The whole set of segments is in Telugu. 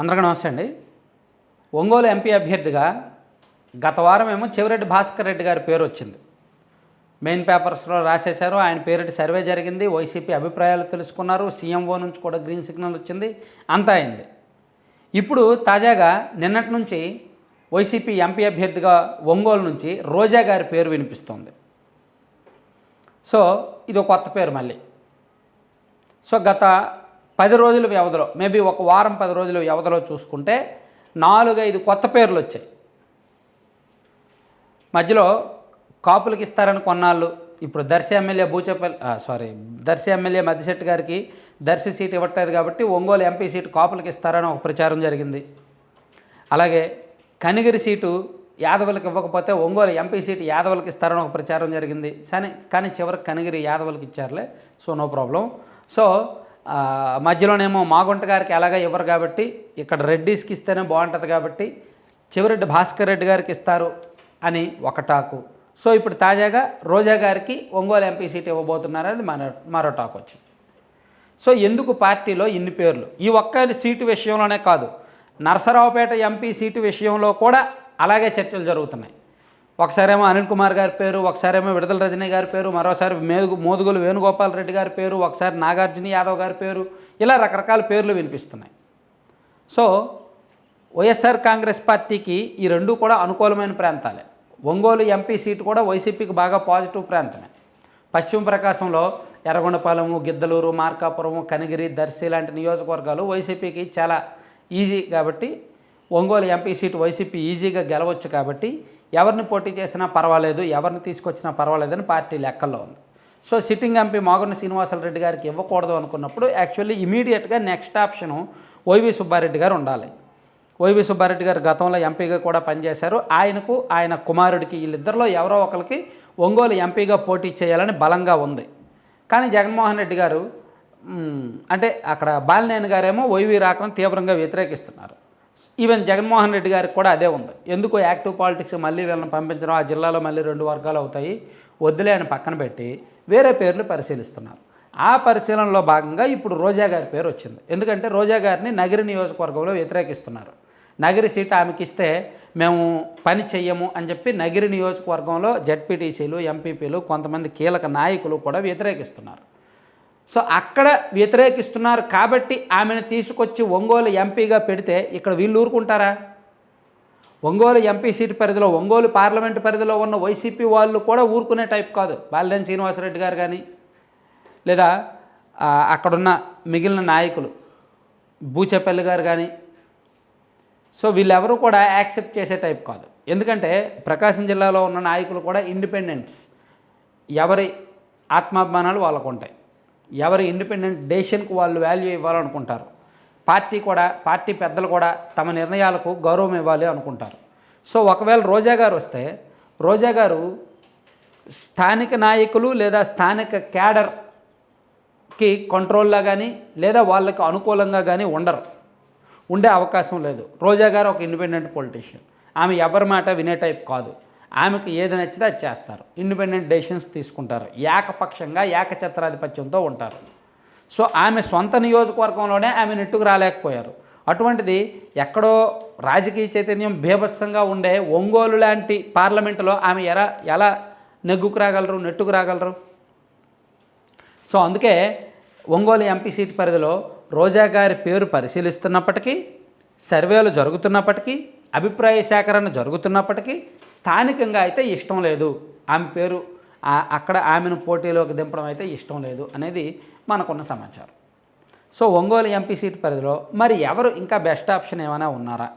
అందరికీ నమస్తే అండి. ఒంగోలు ఎంపీ అభ్యర్థిగా గత వారం ఏమో చివరెడ్డి భాస్కర్ రెడ్డి గారి పేరు వచ్చింది. మెయిన్ పేపర్స్లో రాసేశారు ఆయన పేరిటి సర్వే జరిగింది వైసీపీ అభిప్రాయాలు తెలుసుకున్నారు సీఎంఓ నుంచి కూడా గ్రీన్ సిగ్నల్ వచ్చింది అంతా అయింది. ఇప్పుడు తాజాగా నిన్నటి నుంచి వైసీపీ ఎంపీ అభ్యర్థిగా ఒంగోలు నుంచి రోజా గారి పేరు వినిపిస్తోంది. సో ఇది ఒక కొత్త పేరు మళ్ళీ. సో గత పది రోజుల వ్యవధిలో మేబీ ఒక వారం పది రోజుల వ్యవధిలో చూసుకుంటే నాలుగైదు కొత్త పేర్లు వచ్చాయి. మధ్యలో కాపులకి ఇస్తారని కొన్నాళ్ళు. ఇప్పుడు Darsi MLA Buchepalli sorry Darsi MLA Maddisetti గారికి దర్శి సీట్ ఇవ్వట్లేదు కాబట్టి ఒంగోలు ఎంపీ సీటు కాపులకి ఇస్తారని ఒక ప్రచారం జరిగింది. అలాగే కనిగిరి సీటు యాదవులకు ఇవ్వకపోతే ఒంగోలు ఎంపీ సీటు యాదవులకు ఇస్తారని ఒక ప్రచారం జరిగింది. కానీ కానీ చివరికి కనిగిరి యాదవులకు ఇచ్చారులే. So no problem. సో మధ్యలోనేమో మాగుంట గారికి ఎలాగ ఇవ్వరు కాబట్టి ఇక్కడ రెడ్డీస్కి ఇస్తేనే బాగుంటుంది కాబట్టి చివరెడ్డి భాస్కర్ రెడ్డి గారికి ఇస్తారు అని ఒక టాకు. సో ఇప్పుడు తాజాగా రోజా గారికి ఒంగోలు ఎంపీ సీట్ ఇవ్వబోతున్నారని మన మరో టాక్ వచ్చింది సో ఎందుకు పార్టీలో ఇన్ని పేర్లు? ఈ ఒక్క సీటు విషయంలోనే కాదు నరసరావుపేట ఎంపీ సీటు విషయంలో కూడా అలాగే చర్చలు జరుగుతున్నాయి. ఒకసారేమో అనిల్ కుమార్ గారి పేరు ఒకసారేమో విడుదల రజనీ గారి పేరు మరోసారి మేదుగు మోదుగులు వేణుగోపాల్ రెడ్డి గారి పేరు ఒకసారి నాగార్జున యాదవ్ గారి పేరు ఇలా రకరకాల పేర్లు వినిపిస్తున్నాయి. సో వైఎస్ఆర్ కాంగ్రెస్ పార్టీకి ఈ రెండు కూడా అనుకూలమైన ప్రాంతాలే. ఒంగోలు ఎంపీ సీటు కూడా వైసీపీకి బాగా పాజిటివ్ ప్రాంతమే. పశ్చిమ ప్రకాశంలో ఎర్రగొండపాలెము గిద్దలూరు మార్కాపురము కనిగిరి దర్శి లాంటి నియోజకవర్గాలు వైసీపీకి చాలా ఈజీ కాబట్టి ఒంగోలు ఎంపీ సీటు వైసీపీ ఈజీగా గెలవచ్చు కాబట్టి ఎవరిని పోటీ చేసినా పర్వాలేదు ఎవరిని తీసుకొచ్చినా పర్వాలేదని పార్టీ లెక్కల్లో ఉంది. So sitting MP Magunta Srinivasareddy గారికి ఇవ్వకూడదు అనుకున్నప్పుడు యాక్చువల్లీ ఇమీడియట్గా నెక్స్ట్ ఆప్షను వైవి సుబ్బారెడ్డి గారు ఉండాలి. వైవి సుబ్బారెడ్డి గారు గతంలో ఎంపీగా కూడా పనిచేశారు. ఆయనకు ఆయన కుమారుడికి వీళ్ళిద్దరిలో ఎవరో ఒకరికి ఒంగోలు ఎంపీగా పోటీ చేయాలని బలంగా ఉంది. కానీ జగన్మోహన్ రెడ్డి గారు అంటే అక్కడ బాలినేని గారేమో వైవి రాకను తీవ్రంగా వ్యతిరేకిస్తున్నారు. ఈవెన్ జగన్మోహన్ రెడ్డి గారికి కూడా అదే ఉంది. ఎందుకు యాక్టివ్ పాలిటిక్స్ మళ్ళీ వీళ్ళని పంపించడం ఆ జిల్లాలో మళ్ళీ రెండు వర్గాలు అవుతాయి వద్దులే అని పక్కన పెట్టి వేరే పేర్లు పరిశీలిస్తున్నారు. ఆ పరిశీలనలో భాగంగా ఇప్పుడు రోజా గారి పేరు వచ్చింది. ఎందుకంటే రోజా గారిని నగరి నియోజకవర్గంలో వ్యతిరేకిస్తున్నారు. నగరి సీట్ ఆమెకి ఇస్తే మేము పని చెయ్యము అని చెప్పి నగిరి నియోజకవర్గంలో జడ్పీటీసీలు ఎంపీపీలు కొంతమంది కీలక నాయకులు కూడా వ్యతిరేకిస్తున్నారు. సో అక్కడ వ్యతిరేకిస్తున్నారు కాబట్టి ఆమెను తీసుకొచ్చి ఒంగోలు ఎంపీగా పెడితే ఇక్కడ వీళ్ళు ఊరుకుంటారా? ఒంగోలు ఎంపీ సీటు పరిధిలో ఒంగోలు పార్లమెంటు పరిధిలో ఉన్న వైసీపీ వాళ్ళు కూడా ఊరుకునే టైప్ కాదు. బాలినేని శ్రీనివాసరెడ్డి గారు కానీ లేదా అక్కడున్న మిగిలిన నాయకులు బూచేపల్లి గారు కానీ సో వీళ్ళెవరూ కూడా యాక్సెప్ట్ చేసే టైప్ కాదు. ఎందుకంటే ప్రకాశం జిల్లాలో ఉన్న నాయకులు కూడా ఇండిపెండెంట్స్. ఎవరి ఆత్మాభిమానాలు వాళ్ళకు ఉంటాయి ఎవరి ఇండిపెండెంట్ డెసిషన్కు వాళ్ళు వాల్యూ ఇవ్వాలనుకుంటారు. పార్టీ కూడా పార్టీ పెద్దలు కూడా తమ నిర్ణయాలకు గౌరవం ఇవ్వాలి అనుకుంటారు. సో ఒకవేళ రోజా గారు వస్తే రోజా గారు స్థానిక నాయకులు లేదా స్థానిక క్యాడర్కి కంట్రోల్లా కానీ లేదా వాళ్ళకి అనుకూలంగా కానీ ఉండరు. ఉండే అవకాశం లేదు. రోజా గారు ఒక ఇండిపెండెంట్ పొలిటీషియన్ ఆమె ఎవరి మాట వినే టైప్ కాదు. ఆమెకు ఏది నచ్చితే అది చేస్తారు. ఇండిపెండెంట్ డెసిషన్స్ తీసుకుంటారు. ఏకపక్షంగా ఏకఛత్రాధిపత్యంతో ఉంటారు. సో ఆమె సొంత నియోజకవర్గంలోనే ఆమె నెట్టుకు రాలేకపోయారు. అటువంటిది ఎక్కడో రాజకీయ చైతన్యం భీభత్సంగా ఉండే ఒంగోలు లాంటి పార్లమెంటులో ఆమె ఎలా ఎలా నెగ్గుకు రాగలరు నెట్టుకు రాగలరు? సో అందుకే ఒంగోలు ఎంపీ సీట్ పరిధిలో రోజా గారి పేరు పరిశీలిస్తున్నప్పటికీ సర్వేలు జరుగుతున్నప్పటికీ అభిప్రాయ సేకరణ జరుగుతున్నప్పటికీ స్థానికంగా అయితే ఇష్టం లేదు. ఆమె పేరు అక్కడ ఆమెను పోటీలోకి దింపడం అయితే ఇష్టం లేదు అనేది మనకున్న సమాచారం. సో ఒంగోలు ఎంపీ సీట్ పరిధిలో మరి ఎవరు ఇంకా బెస్ట్ ఆప్షన్ ఏమైనా ఉన్నారా?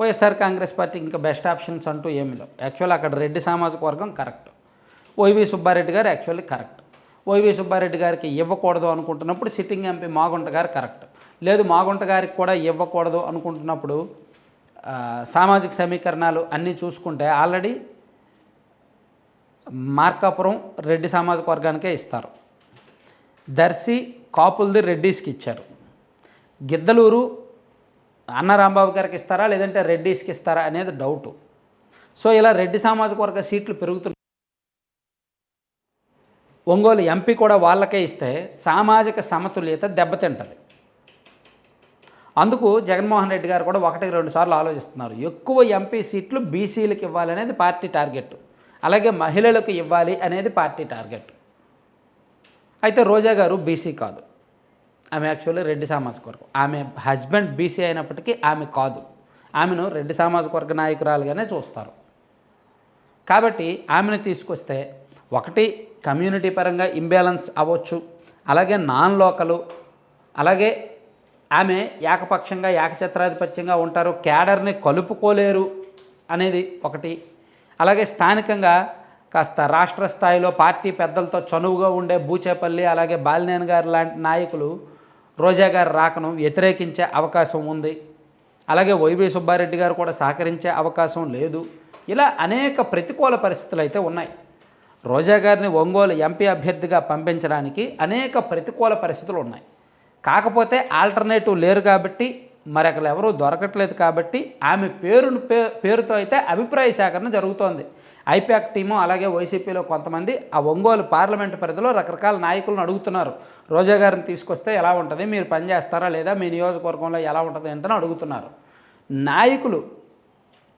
వైఎస్ఆర్ కాంగ్రెస్ పార్టీ ఇంకా బెస్ట్ ఆప్షన్స్ అంటూ ఏమి లేవు. యాక్చువల్ అక్కడ రెడ్డి సామాజిక వర్గం కరెక్ట్. వైవి సుబ్బారెడ్డి గారు యాక్చువల్లీ కరెక్ట్. వైవి సుబ్బారెడ్డి గారికి ఇవ్వకూడదు అనుకుంటున్నప్పుడు సిట్టింగ్ ఎంపీ మాగుంట గారు కరెక్ట్. లేదు మాగుంట గారికి కూడా ఇవ్వకూడదు అనుకుంటున్నప్పుడు సామాజిక సమీకరణాలు అన్నీ చూసుకుంటే ఆల్రెడీ మార్కాపురం రెడ్డి సామాజిక వర్గానికే ఇస్తారు. దర్శి కాపులది రెడ్డీస్కి ఇచ్చారు. గిద్దలూరు అన్న రాంబాబు గారికి ఇస్తారా లేదంటే రెడ్డీస్కి ఇస్తారా అనేది డౌటు. సో ఇలా రెడ్డి సామాజిక వర్గ సీట్లు పెరుగుతున్నాయి ఒంగోలు ఎంపీ కూడా వాళ్ళకే ఇస్తే సామాజిక సమతుల్యత దెబ్బతింటుంది. అందుకు జగన్మోహన్ రెడ్డి గారు కూడా ఒకటికి రెండు సార్లు ఆలోచిస్తున్నారు. ఎక్కువ ఎంపీ సీట్లు బీసీలకు ఇవ్వాలనేది పార్టీ టార్గెట్. అలాగే మహిళలకు ఇవ్వాలి అనేది పార్టీ టార్గెట్. అయితే రోజా గారు బీసీ కాదు. ఆమె యాక్చువల్లీ రెడ్డి సామాజిక వర్గం. ఆమె హస్బెండ్ బీసీ అయినప్పటికీ ఆమె కాదు. ఆమెను రెడ్డి సామాజిక వర్గ నాయకురాలుగానే చూస్తారు. కాబట్టి ఆమెను తీసుకొస్తే ఒకటి కమ్యూనిటీ పరంగా ఇంబ్యాలెన్స్ అవ్వచ్చు. అలాగే నాన్ లోకలు. అలాగే ఆమె ఏకపక్షంగా ఏకఛత్రాధిపత్యంగా ఉంటారు. క్యాడర్ని కలుపుకోలేరు అనేది ఒకటి. అలాగే స్థానికంగా కాస్త రాష్ట్ర స్థాయిలో పార్టీ పెద్దలతో చనువుగా ఉండే బూచేపల్లి అలాగే బాలినేని గారు లాంటి నాయకులు రోజా గారి రాకను వ్యతిరేకించే అవకాశం ఉంది. అలాగే వైవి సుబ్బారెడ్డి గారు కూడా సహకరించే అవకాశం లేదు. ఇలా అనేక ప్రతికూల పరిస్థితులు అయితే ఉన్నాయి. రోజా గారిని ఒంగోలు ఎంపీ అభ్యర్థిగా పంపించడానికి అనేక ప్రతికూల పరిస్థితులు ఉన్నాయి. కాకపోతే ఆల్టర్నేటివ్ లేరు కాబట్టి మరి అక్కడ ఎవరూ దొరకట్లేదు కాబట్టి ఆమె పేరును పే పేరుతో అయితే అభిప్రాయ సేకరణ జరుగుతోంది. ఐపాక్ టీము అలాగే వైసీపీలో కొంతమంది ఆ ఒంగోలు పార్లమెంటు పరిధిలో రకరకాల నాయకులను అడుగుతున్నారు. రోజా గారిని తీసుకొస్తే ఎలా ఉంటుంది? మీరు పనిచేస్తారా లేదా? మీ నియోజకవర్గంలో ఎలా ఉంటుంది ఏంటని అడుగుతున్నారు. నాయకులు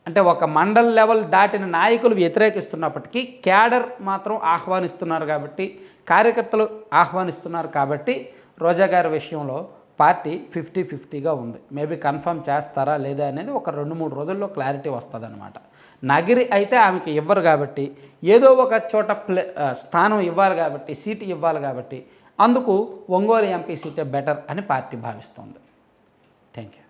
అంటే ఒక మండల్ లెవెల్ దాటిన నాయకులు వ్యతిరేకిస్తున్నప్పటికీ క్యాడర్ మాత్రం ఆహ్వానిస్తున్నారు కాబట్టి కార్యకర్తలు ఆహ్వానిస్తున్నారు కాబట్టి రోజా గారి విషయంలో పార్టీ ఫిఫ్టీ ఫిఫ్టీగా ఉంది. మేబీ కన్ఫర్మ్ చేస్తారా లేదా అనేది ఒక రెండు మూడు రోజుల్లో క్లారిటీ వస్తుంది అనమాట నగిరి అయితే ఆమెకి ఇవ్వరు కాబట్టి ఏదో ఒక చోట ప్లే స్థానం ఇవ్వాలి కాబట్టి సీటు ఇవ్వాలి కాబట్టి అందుకు ఒంగోలు ఎంపీ సీటే బెటర్ అని పార్టీ భావిస్తోంది. Thank you